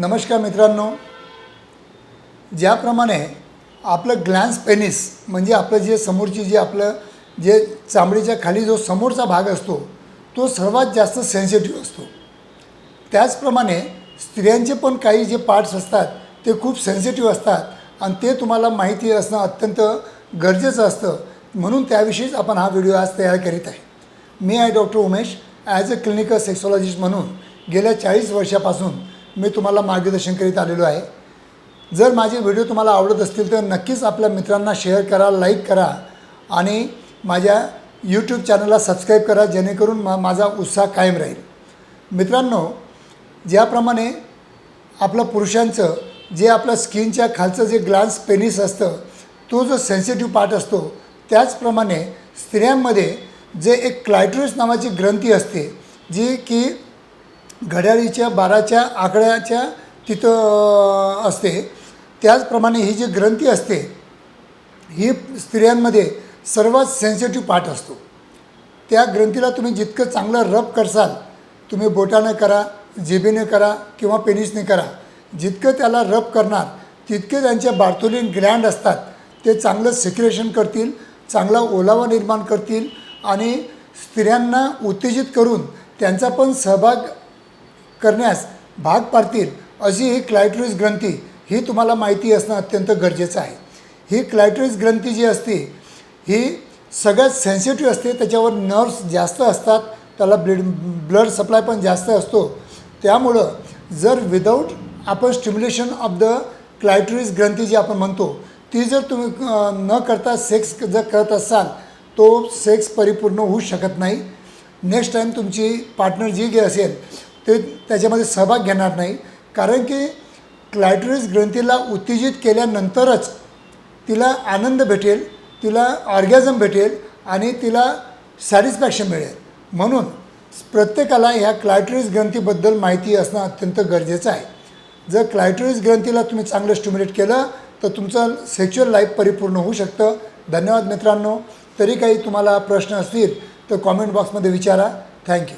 नमस्कार मित्रांनो. ज्याप्रमाणे आपलं ग्लॅन्स पेनिस म्हणजे आपलं जे समोरची जे आपलं जे चामडीच्या खाली जो समोरचा भाग असतो तो सर्वात जास्त सेन्सिटिव्ह असतो. त्याचप्रमाणे स्त्रियांचे पण काही जे पार्ट्स असतात ते खूप सेन्सिटिव्ह असतात आणि ते तुम्हाला माहिती असणं अत्यंत गरजेचं असतं. म्हणून त्याविषयीच आपण हा व्हिडिओ आज तयार करीत आहे. मी आहे doctor Umesh as a clinical sexologist म्हणून गेल्या चाळीस वर्षापासून मी तुम्हाला मार्गदर्शन करीत आलेलो आहे. जर माझे व्हिडिओ तुम्हाला आवडत असतील तर नक्कीच आपल्या मित्रांना शेअर करा लाईक करा आणि माझ्या यूट्यूब चॅनलला सबस्क्राईब करा जेणेकरून मा माझा उत्साह कायम राहील. मित्रांनो ज्याप्रमाणे आपलं पुरुषांचं जे आपलं स्किनच्या खालचं जे ग्लान्स पेनिस असतं तो जो सेन्सिटिव्ह पार्ट असतो त्याचप्रमाणे स्त्रियांमध्ये जे एक क्लायट्रोस नावाची ग्रंथी असते जी की घड्याळीच्या बाराच्या आकड्याच्या तिथं असते. त्याचप्रमाणे ही जी ग्रंथी असते ही स्त्रियांमध्ये सर्वात सेन्सिटिव्ह पार्ट असतो. त्या ग्रंथीला तुम्ही जितकं चांगलं रब करसाल तुम्ही बोटानं करा जेबीने करा किंवा पेनिसने करा जितकं त्याला रब करणार तितके त्यांच्या बार्थोलिन ग्लँड असतात. ते चांगलं सिक्रेशन करतील चांगला ओलावा निर्माण करतील आणि स्त्रियांना उत्तेजित करून त्यांचा पण सहभाग करण्यास भाग पाडतील अशी ही क्लायट्रिस ग्रंथी ही तुम्हाला माहिती असणं अत्यंत गरजेचं आहे. ही क्लायट्रिस ग्रंथी जी असते ही सगळ्यात सेन्सिटिव्ह असते त्याच्यावर नर्व्स जास्त असतात त्याला ब्लड ब्लड सप्लाय पण जास्त असतो. त्यामुळं जर विदाऊट आपण स्टिम्युलेशन ऑफ द क्लायट्रिस ग्रंथी जी आपण म्हणतो ती जर तुम्ही न करता सेक्स जर करत असाल तो सेक्स परिपूर्ण होऊ शकत नाही. नेक्स्ट टाईम तुमची पार्टनर जी गे असेल ते त्याच्यामध्ये सहभाग घेणार नाही. कारण की क्लायटोरिस ग्रंथीला उत्तेजित केल्यानंतरच तिला आनंद भेटेल तिला ऑर्गॅझम भेटेल आणि तिला सॅटिस्फॅक्शन मिळेल. म्हणून प्रत्येकाला ह्या क्लायटोरिस ग्रंथीबद्दल माहिती असणं अत्यंत गरजेचं आहे. जर क्लायटोरिस ग्रंथीला तुम्ही चांगलं स्टिम्युलेट केलं तर तुमचं सेक्च्युअल लाईफ परिपूर्ण होऊ शकतं. धन्यवाद मित्रांनो. तरी काही तुम्हाला प्रश्न असतील तर कॉमेंट बॉक्समध्ये विचारा. थँक्यू